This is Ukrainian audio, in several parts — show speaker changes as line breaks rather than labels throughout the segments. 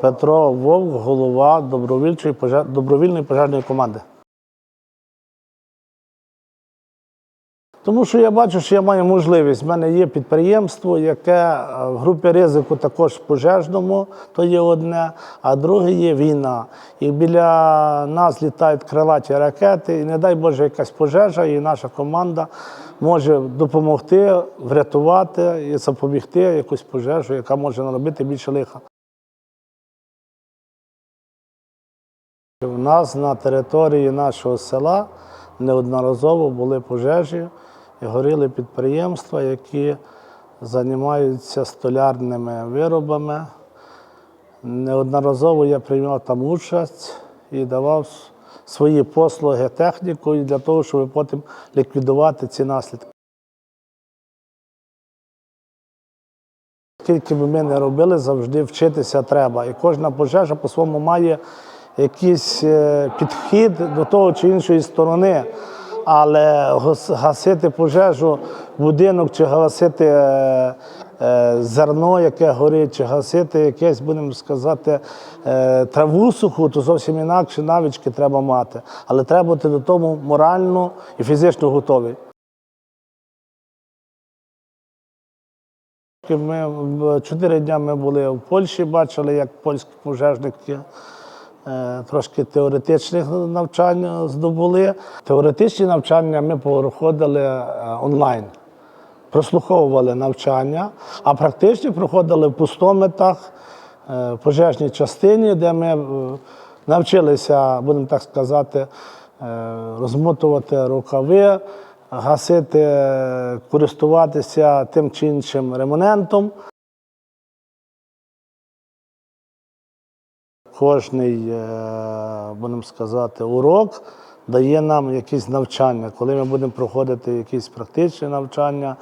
Петро Вовк, голова добровільчої пожар- добровільної пожежної команди. Тому що я бачу, що я маю можливість. У мене є підприємство, яке е, в групі ризику також пожежному, то є одне, а друге є війна. І біля нас літають крилаті ракети, і не дай Боже, якась пожежа, і наша команда може допомогти врятувати і запобігти якусь пожежу, яка може наробити більше лиха. У нас на території нашого села неодноразово були пожежі і горіли підприємства, які займаються столярними виробами. Неодноразово я приймав там участь і давав свої послуги технікою для того, щоб потім ліквідувати ці наслідки. Скільки б ми не робили, завжди вчитися треба. І кожна пожежа по-своєму має якийсь е, підхід до того чи іншої сторони. Але гасити пожежу будинок, чи гасити е, е, зерно, яке горить, чи гасити якесь, будемо сказати, траву суху, то зовсім інакші навички треба мати. Але треба бути до того морально і фізично готовий. Ми чотири дні ми були в Польщі, бачили, як польські пожежники трошки теоретичних навчань здобули. Теоретичні навчання ми проходили е, онлайн, прослуховували навчання, а практичні проходили в пустометах, е, в пожежній частині, де ми е, навчилися, будемо так сказати, е, розмотувати рукави, гасити, е, користуватися тим чи іншим ремонентом. Кожний, е, будемо сказати, урок дає нам якісь навчання. Коли ми будемо проходити якісь практичні навчання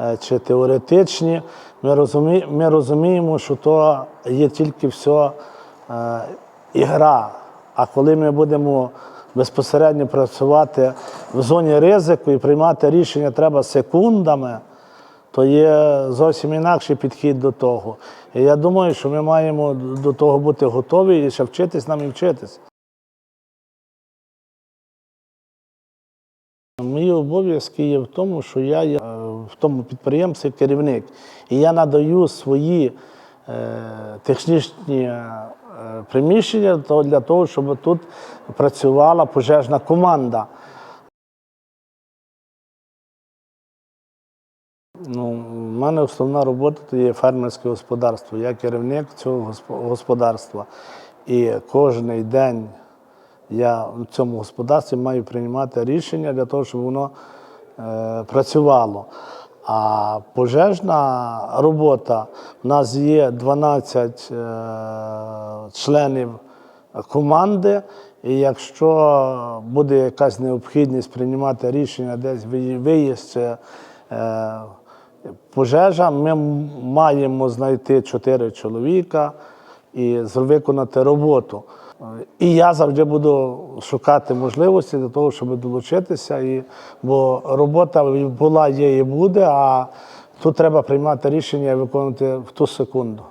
е, чи теоретичні, ми, розумі, ми розуміємо, що то є тільки все ігра. А коли ми будемо безпосередньо працювати в зоні ризику і приймати рішення треба секундами, то є зовсім інакший підхід до того. І я думаю, що ми маємо до того бути готові і ще вчитись нам і вчитись. Мої обов'язки є в тому, що я є е, в тому підприємстві керівник. І я надаю свої е, технічні е, приміщення для того, щоб тут працювала пожежна команда. Ну, у мене основна робота то є фермерське господарство. Я керівник цього господарства. І кожен день я в цьому господарстві маю приймати рішення для того, щоб воно е, працювало. А пожежна робота у нас є 12 е, членів команди, і якщо буде якась необхідність приймати рішення десь виї- виїзд е, пожежа, ми маємо знайти чотири чоловіка і виконати роботу. І я завжди буду шукати можливості для того, щоб долучитися. І, бо робота була, є і буде, а тут треба приймати рішення і виконувати в ту секунду.